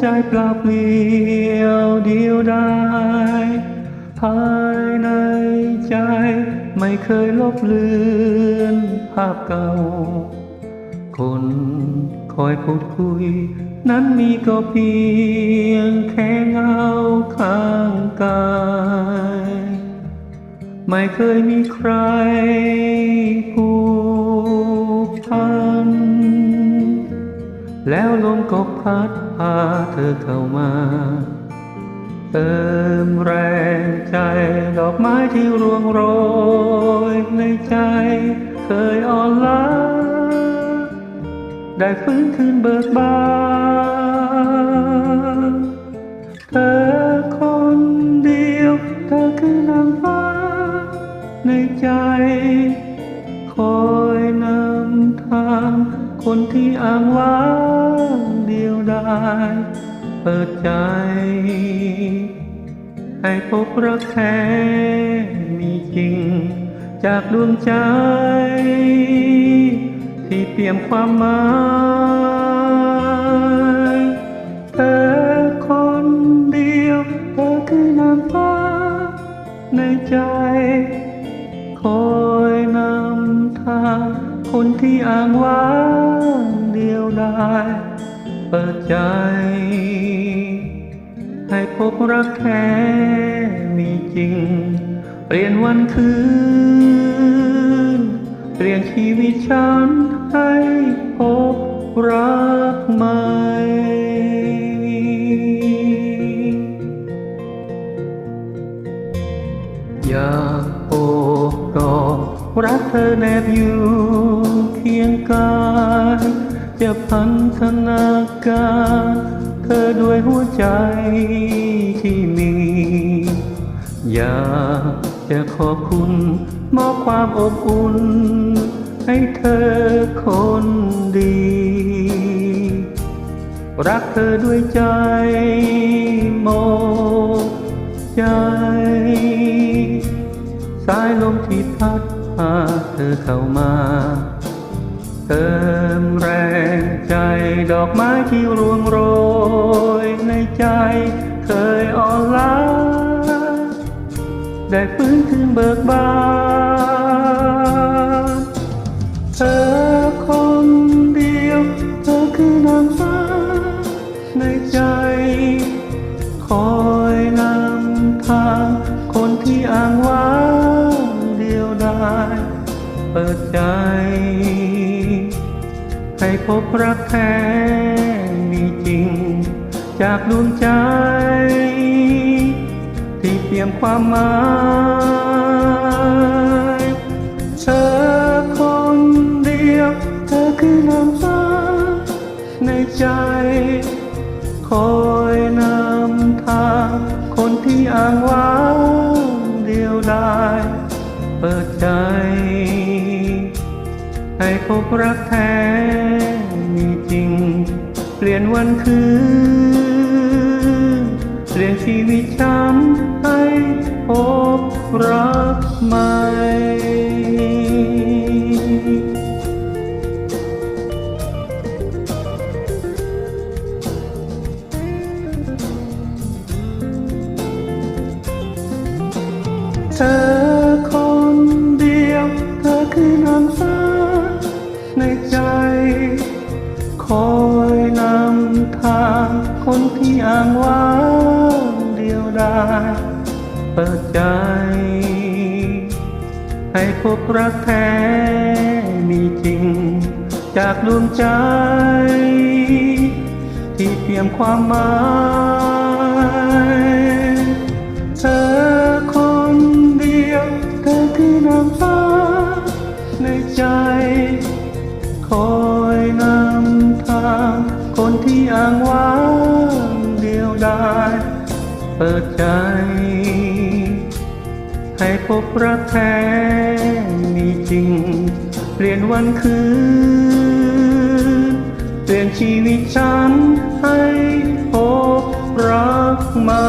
ใจเปล่าเปลี่ยวเดียวดายภายในใจไม่เคยลบเลือนภาพเก่า คนคอยพูดคุย นั้นมีก็เพียงแค่เงาข้างกาย ไม่เคยมีใคร ก็พัดพาเธอเข้ามา เติมแรงใจดอกไม้ที่รวงโรยในใจเคยอ่อนล้า ได้ฟื้นคืนเบิกบานเธอคนเดียว เธอคือนางฟ้า ในใจ คอยนำทางคนที่อ้างว้าง ดียวดายเปิดใจ ให้พบรักแท้มีจริง จากดวงใจ ที่เปี่ยมความหมายเธอคนเดียว เธอคือนางฟ้า ในใจคอยนำทางคนที่อ้างว้างเดียวดาย ปิดใจ ให้พบรักแท้มีจริง เปลี่ยนวันคืน เปลี่ยนชีวิตฉันให้พบรักใหม่อยากโอบกอดรักเธอแนบอยู่เคียงกาย จะพันธนาการ เธอด้วยหัวใจที่มี อยากจะขอบคุณมอบความอบอุ่น ให้เธอคนดี รักเธอด้วยใจหมดใจ สายลมที่พัดพาเธอเข้ามา เติมแรง ใจดอกไม้ที่ร่วงโรยในใจเคยอ่อนล้าได้ฟื้นคืนเบิกบานเธอคนเดียว เธอคือนางฟ้าในใจ คอยนำทางคนที่อ้างว้างเดียวดายเปิดใจ ให้พบรัก แท้มีจริง จากดวงใจ ที่เปี่ยมความหมายเธอคนเดียว เธอคือนางฟ้าในใจ คอยนำทางคนที่อ้างว้างเดียวดายเปิดใจ ให้พบรักแท้ ลี่ยนวันคืนเปลี่ยนชีวิตฉันให้พบรักใหม่เธอ คนที่อ้างว้างเดียวดายเปิดใจ ให้พบรักแท้มีจริง จากดวงใจ ที่เปี่ยมความหมาย เปิดใจ ให้พบรักแท้มีจริง เปลี่ยนวันคืน เปลี่ยนชีวิตฉันให้พบรักใหม่